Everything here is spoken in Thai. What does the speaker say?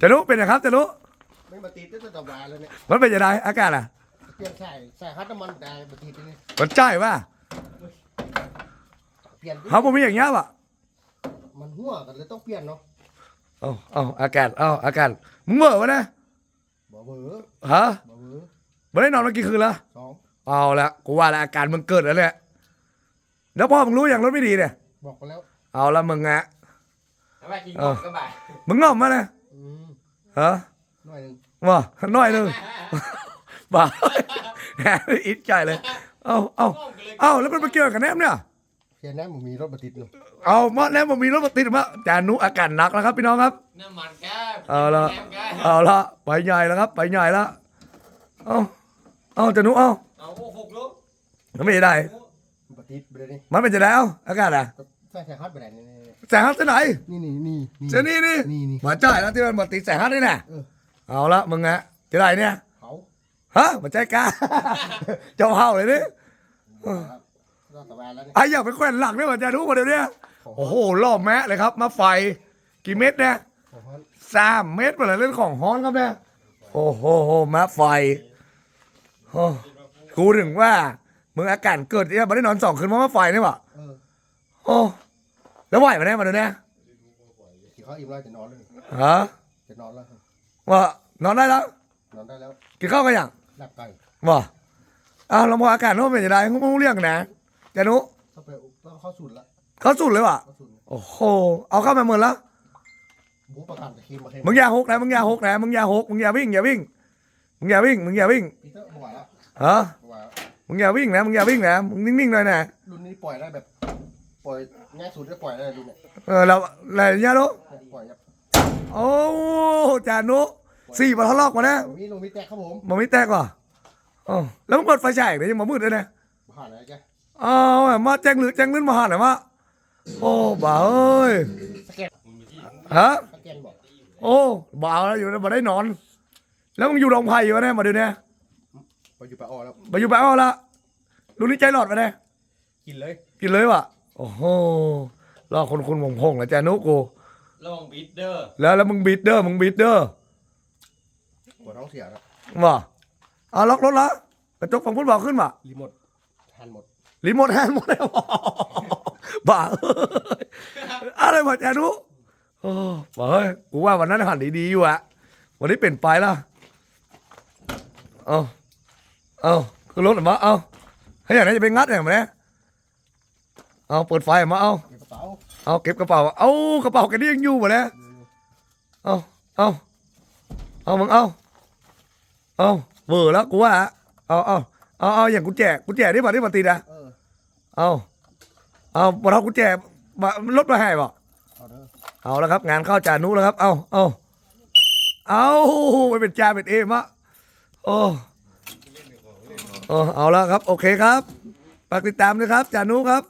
จะรู้เป็นนะครับจะรู้ไม่มาติดตั้งแต่ตะวันแล้วเนี่ยมันเป็นยังไงอากาศอะเปลี่ยนใส่ใส่ฮัตน้ำมันแต่มาติดนี่มันใจป่ะเปลี่ยนเขาผมไม่อย่างเงี้ยป่ะมันหัวกันเลยต้องเปลี่ยนเนาะเอาเอาอากาศเอาอากาศมึงเหม่อวะนะบ่เบอร์ฮะบ่เบอร์ไม่ได้นอนมากี่คืนแล้วสองเอาละกูว่าแล้วอาการมึงเกิดแล้วแหละแล้วพ่อมึงรู้อย่างรถไม่ดีเนี่ยบอกไปแล้วเอาละมึงอะ เอาไปกินกบก็บ่ายมึงงอมมาเลยอืม ฮะหน่อยหนึ่งว่าน้อยหนึ่งบ้าแหมอิดใจเลย เอาเอาเอาแล้วมันไปเกี่ยวกับแนมเนี่ยเปลี่ยนแน่มึงมีรถมาติดหนึ่งเอามาแนมมันมีรถมาติดมาจานุอาการหนักแล้วครับพี่น้องครับ น้ำมันแก้เอาละแก้มแก้มเอาละไปใหญ่แล้วครับ ไปใหญ่แล้วเอาเอาจานุเอาเอาโอ้หกลูกมันไม่ได้ มาติดไปเลยนี่มันเป็นจะแล้วอากาศอะ ใส่ใส่ฮัตไปไหนนี่แสงฮัทที่ไหนนี่นี่นี่เจนี่นี่นี่นี่มาจ่ายแล้วที่มันมาติดแสงฮัทนี่แน่เออเอาละมึงอะจะได้เนี่ยเขาฮะมาใจกล้า เจ้าเฮาเลยนี่รอดตะวันแล้วเนี่ยไอ้อยากไปแขวนหลังด้วยว่าจะรู้มาเดี๋ยวเนี้ยโอ้โหล่อแมะเลยครับ มาไฟกี่เม็ดเนี่ยของฮัตสามเม็ดมาเลยเรื่องของฮ้อนครับเนี่ยโอ้โหมาไฟโอ้กูถึงว่ามึงอาการเกิดเนี่ยมาได้นอนสองคืนเพราะมาไฟนี่หวะเออ โอ้แล้วไหวมาเนี่ยมาดูเนี่ยที่เขาอิ่มแล้วจะนอนเลยฮะจะนอนแล้วว่านอนได้แล้วนอนได้แล้วกินข้าวกันยังหลับไก่ว่าอ้าวเราพออากาศโน้มเป็นยังไงงงเรื่องกันนะจานุต้องไปต้องเข้าสูตรละเขาสุดเลยว่ะเข้าสูตรโอ้โหเอาเข้ามาเมือนแล้วบูประกันตะคีมาเทมึงอย่าหกนะมึงอย่าหกนะมึงอย่าหกมึงอย่าวิ่งอย่าวิ่งมึงอย่าวิ่งมึงอย่าวิ่งปีเตอร์บอกว่าแล้วฮะบอกว่ามึงอย่าวิ่งนะมึงอย่าวิ่งนะมึงนิ่งๆหน่อยนะรุ่นนี้ปล่อยได้แบบ ปล่อยง่ายสุดจะปล่อยได้รุ่นเนี่ยเออเราอะไรเนี่ยลูกปล่อยแบบโอ้จานุสี่บอลทะลอกมานะลงมีลงมีแตกครับผมมันไม่แตกว่ะอ๋อแล้วมึงเปิดไฟฉายเดี๋ยวยังมามืดเลยนะผ่านอะไรแกอ้าวมาแจ้งหรือแจ้งลื่นมาหาหน่อยมาโอ้บ่าเอ้ยสแกนฮะสแกนบอกโอ้บ่าวแล้วอยู่นะมาได้นอน แล้วมึงอยู่โรงไผ่อยู่วะเนี่ยมาดูเนี่ยไปอยู่ปลาอ้อแล้วมาอยู่แป๊บเอาละลูกนี้ใจหลอดไปเนี่ยกินเลย กินเลยว่ะ โอ้โหรอคนคุณพงพงแล้วจานุกูระวังบิดเดอร์แล้วแล้วมึงบีดเดอร์มึงบีดเดอร์ปวดท้องเสียแล้วว่ะเอาล็อกรถละกระจกฝั่งพุทธบอกขึ้นว่ะรีโมททันหมดรีโมทแฮนด์หมดแล้วบ้าเอ้ยอะไรวะจานุโอ้บ้าเฮ้ยกูว่าวันนั้นหันดีๆอยู่อะวันนี้เปลี่ยนไปละเอาเอาคือรถเหรอมาเอาให้อย่างนั้นจะไปงัดอย่างไร เอาเปิดไฟมาเอาเก็บกระเป๋าเอาเก็บกระเป๋าเอากระเป๋าแกนี่ยังอยู่หมดแล้วเอาเอาเอามึงเอาเอาเวอร์แล้วกูว่าเอาเอาเอาเอาอย่างกุญแจกุญแจที่มาที่มาตีนะเออเอาเอาบอลกุญแจมารถมาให้บ่เอาเด้อเอาแล้วครับ งานเข้าจานุแล้วครับ เอาเอาเอาไปเป็นจ่าเป็นเอมะโอ้โอ้เอาแล้วครับ โอเคครับฝากติดตามด้วยครับจานุครับ